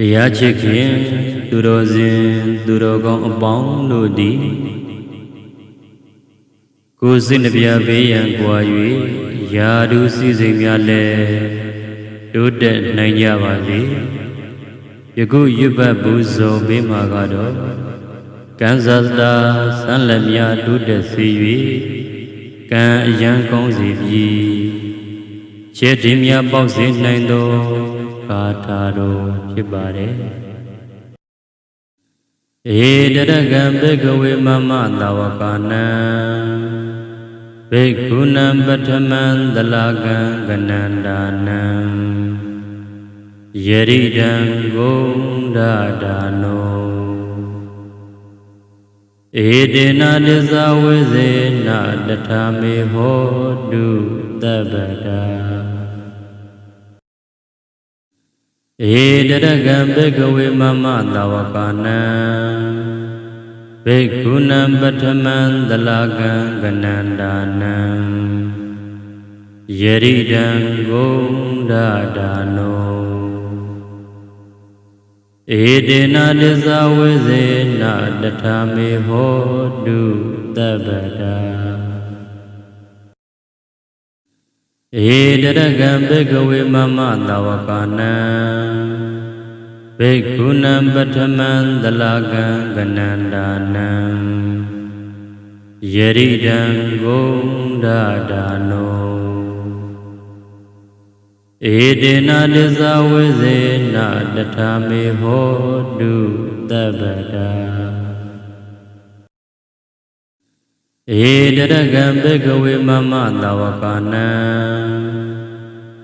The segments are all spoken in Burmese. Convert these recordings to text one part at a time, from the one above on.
တရားချစ်ခင်သူတော်စင်သူတော်ကောင်းအပေါင်းတို့သည်ကိုယ်စိတ်နှပြပေးရန်ကြွာ၍ယာဓုစည်းစိမ်များလည်းတိုးတက်နိုင်ကြပါစေယခုရွတ်ပတ်ပူဇော်ပေးမှာကတော့ကံဇာတာဆန်းလက်များတိုးတက်စေ၍ကံအယံကောင်းစေပြီခြေတင်များပေါက်စေနိုင်သော ကာထာတော်ဖြစ်ပါတယ်ဧတရကံဘေကဝေမမသာဝကနံဘေကုဏံပထမံတလကံကနန္ဒာနံယရိတံဂုံဒဒါနောဧတေနတစ္ဆဝိဇေနတထာမေဟောတုတပ္ပတာ ဧတရကံဘေကဝေမမသာဝကနံဘေကုဏံပထမံတလကံကနန္ဒာနံယရိတံဂုံဒဒါနောဧတေနတစ္ဆဝိဇေနတထာမေဟောတုတပ္ပတာဧတရကံဘေကဝေမမသာဝကနံ ဘေကုဏံပထမံတလကံကနန္ဒာနံယရိတံဂုံဒဒါနောဧတေနတစ္ဆဝိဇေနတထာမေဟောတုတပ္ပတာဧတရကံဘေကဝေမမသာဝကနံ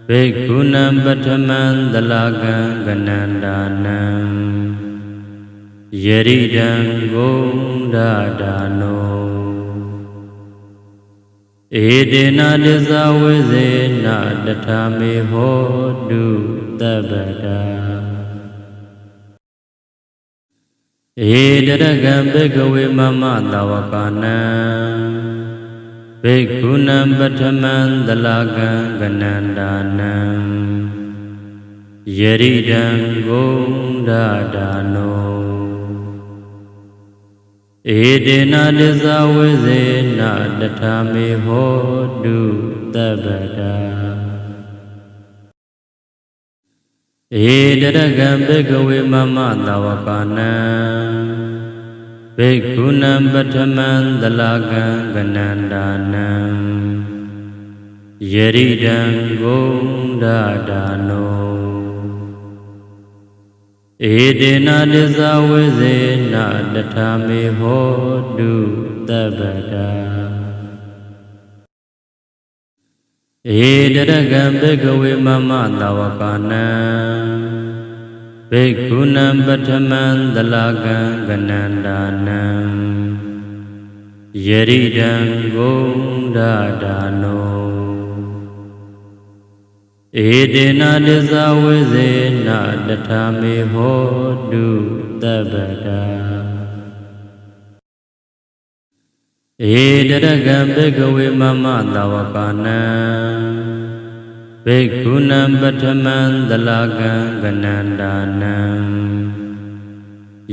ဘေကုဏံပထမံတလကံကနန္ဒာနံယရိတံဂုံဒဒါနောဧတေနတစ္ဆဝိဇေနတထာမေဟောတုတပ္ပတာဧတရကံဘေကဝေမမသာဝကနံ ဘေကုဏံပထမံတလကံကနန္ဒာနံယရိတံဂုံဒဒါနောဧတေနတစ္ဆဝိဇေနတထာမေဟောတုတပ္ပတာဧတရကံဘေကဝေမမသာဝကနံ ဘေကုဏံပထမံတလကံကနန္ဒာနံယရိတံဂုံဒဒါနောဧတေနတစ္ဆဝိဇေနတထာမေဟောတုတပ္ပတာဧတရကံဘေကဝေမမသာဝကနံ ဘေကုဏံပထမံတလကံကနန္ဒာနံယရိတံဂုံဒဒါနောဧတေနတစ္ဆဝိဇေနတထာမေဟောတုတပ္ပတာဧတရကံဘေကဝေမမသာဝကနံ ဘေကုဏံပထမံတလကံကနန္ဒာနံ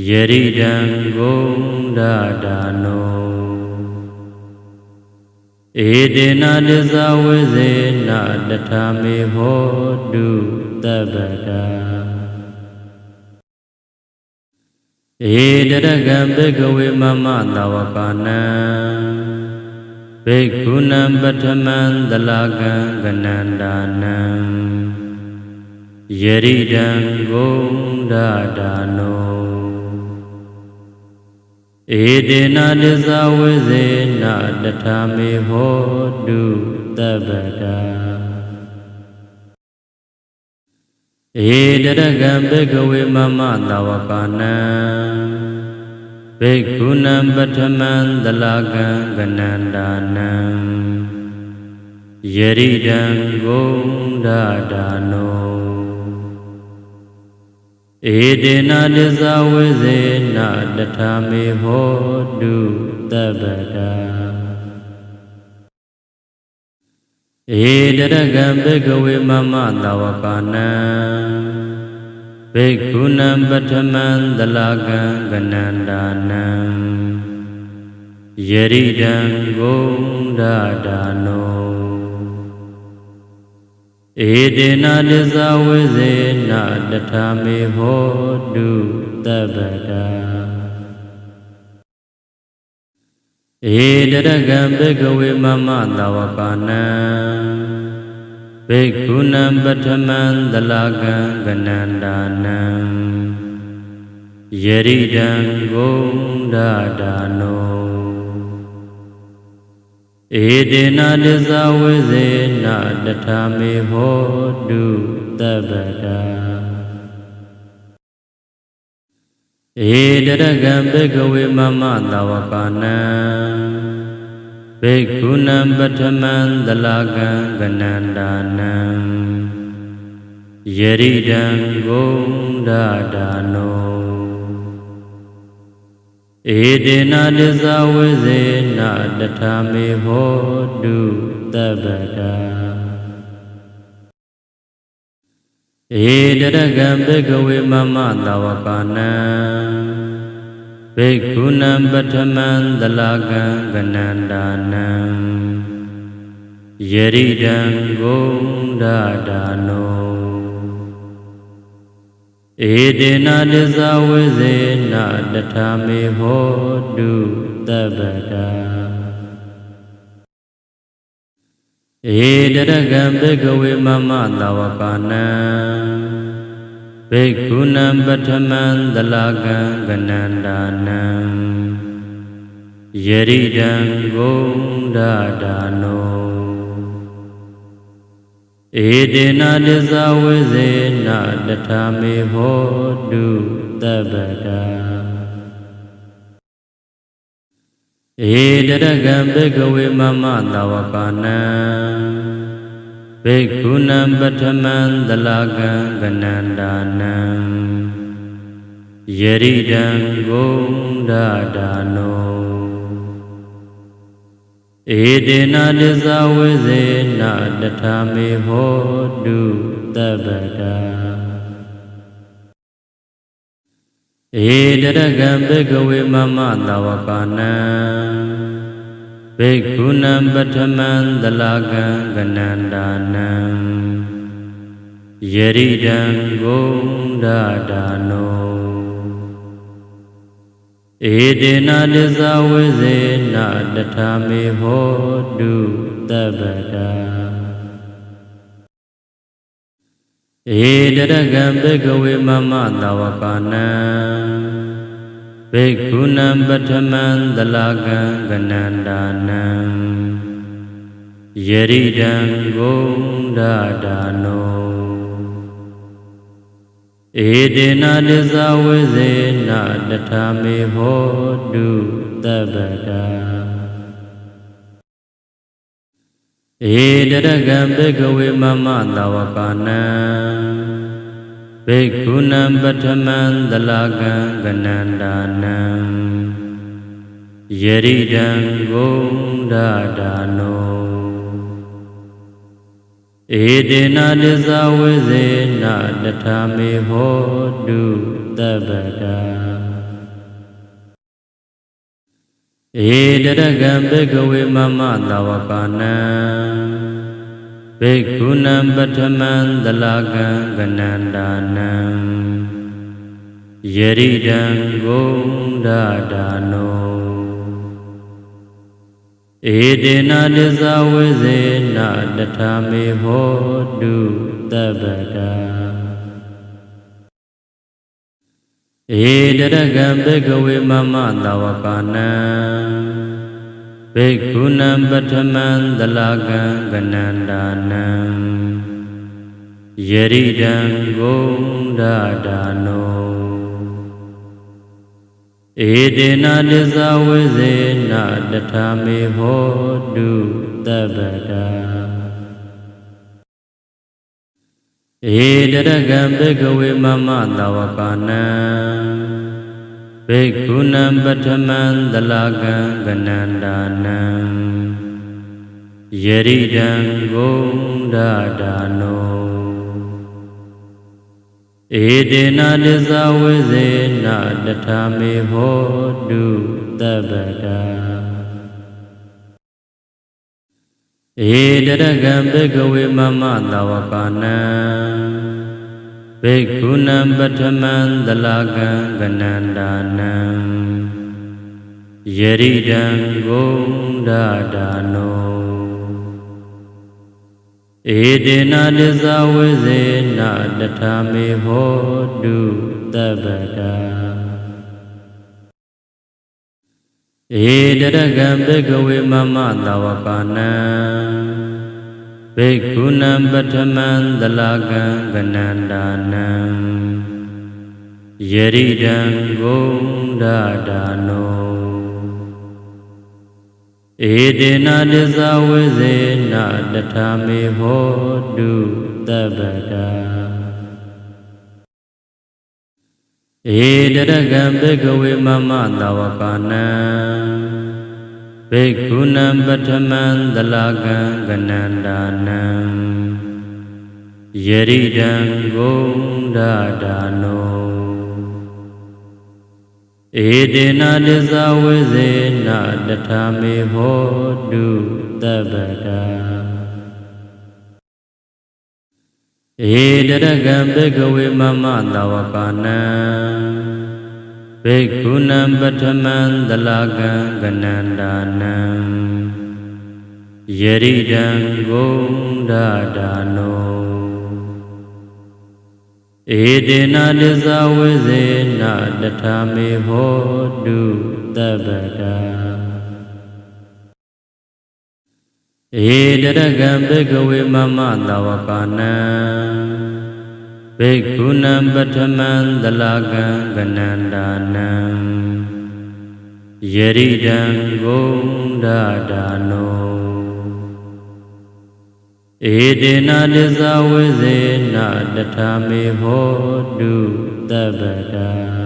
ယရိတံဂုံဒဒါနောဧတေနတစ္ဆဝိဇေနတထာမေဟောတုတပ္ပတာဧတရကံဘေကဝေမမသာဝကနံ ဘေကုဏံပထမံတလကံကနန္ဒာနံယရိတံဂုံဒဒါနောဧတေနတစ္ဆဝိဇေနတထာမေဟောတုတပ္ပတာဧတရကံဘေကဝေမမသာဝကနံ ဘေကုဏံပထမံတလကံကနန္ဒာနံယရိတံဂုံဒဒါနောဧတေနတစ္ဆဝိဇေနတထာမေဟောတုတပ္ပတာဧတရကံဘေကဝေမမသာဝကနံ ဘဘိက္ခုနံပထမံသလကံကနန္တာနံယရိတံဂုံဒဒါနောဧတေနတစ္ဆဝိဇေနတထာမေဟောတုတပ္ပတာဧတရကံဘေကဝေမမတဝကနံ ဘေကုဏံပထမံသလကံကနန္တာနံယရိတံဂုံဒဒါနောဧတေနတစ္ဆဝိဇေနတထာမေဟောတုတပ္ပတာဧတရကံဘေကဝေမမတဝကနံ ဘေကုဏံပထမံသလကံကနန္တာနံယရိတံဂုံဒဒါနောဧတေနတစ္ဆဝိဇေနတထာမေဟောတုတပ္ပတာဧတရကံဘေကဝေမမတဝကနံ ဘေကုဏံပထမံသလကံကနန္တာနံယရိတံဂုံဒဒါနောဧတေနတစ္ဆဝိဇေနတထာမေဟောတုတပ္ပတာဧတရကံဘေကဝေမမတဝကနံ ဘေကုဏံပထမံသလကံကနန္တာနံယရိတံဂုံဒဒါနောဧတေနတစ္ဆဝိဇေနတထာမေဟောတုတပ္ပတာဧတရကံဘေကဝေမမတဝကနံ ဘေကုဏံပထမံသလကံကနန္တာနံယရိတံဂုံဒဒါနောဧတေနတစ္ဆဝိဇေနတထာမေဟောတုတပ္ပတာဧတရကံဘေကဝေမမတဝကနံ ဘေကုဏံပထမံသလကံကနန္တာနံယရိတံဂုံဒဒါနောဧတေနတစ္ဆဝိဇေနတထာမေဟောတုတပ္ပတာဧတရကံဘေကဝေမမတဝကနံ ဘေကုဏံပထမံသလကံကနန္တာနံယရိတံဂုံဒဒါနောဧတေနတစ္ဆဝိဇေနတထာမေဟောတုတပ္ပတာဧတရကံဘေကဝေမမတဝကနံ ဘေကုဏံပထမံသလကံကနန္တာနံယရိတံဂုံဒဒါနောဧတေနတစ္ဆဝိဇေနတထာမေဟောတုတပ္ပတာဧတရကံဘေကဝေမမတဝကနံ ဘေကုဏံပထမံသလကံကနန္တာနံယရိတံဂုံဒဒါနောဧတေနတစ္ဆဝိဇေနတထာမေဟောတုတပ္ပတာဧတရကံဘေကဝေမမတဝကနံ ဘေကုဏံပထမံသလကံကနန္တာနံယရိတံဂုံဒဒါနောဧတေနတစ္ဆဝိဇေနတထာမေဟောတုတပ္ပတာဧတရကံဘေကဝေမမတဝကနံ ဘေကုဏံပထမံသလကံကနန္တာနံယရိတံဂုံဒဒါနောဧတေနတစ္ဆဝိဇေနတထာမေဟောတုတပ္ပတာဧတရကံဘေကဝေမမတဝကနံ ဘေကုဏံပထမံသလကံကနန္တာနံယရိတံဂုံဒဒါနောဧတေနတစ္ဆဝိဇေနတထာမေဟောတုတပ္ပတာဧတရကံဘေကဝေမမတဝကနံ ဘေကုဏံပထမံသလကံကနန္တာနံယရိတံဂုံဒဒါနောဧတေနတစ္ဆဝိဇေနတထာမေဟောတုတပ္ပတာဧတရကံဘေကဝေမမတဝကနံ ဘေကုဏံပထမံသလကံကနန္တာနံယရိတံဂုံဒဒါနောဧတေနတစ္ဆဝိဇေနတထာမေဟောတုတပ္ပတာဧတရကံဘေကဝေမမတဝကနံ ဘေကုဏံပထမံသလကံကနန္တာနံယရိတံဂုံဒဒါနောဧတေနတစ္ဆဝိဇေနတထာမေဟောတုတပ္ပတာဧတရကံဘေကဝေမမတဝကနံ ဘေကုဏံပထမံသလကံကနန္တာနံယရိတံဂုံဒဒါနောဧတေနတစ္ဆဝိဇေနတထာမေဟောတုတပ္ပတာ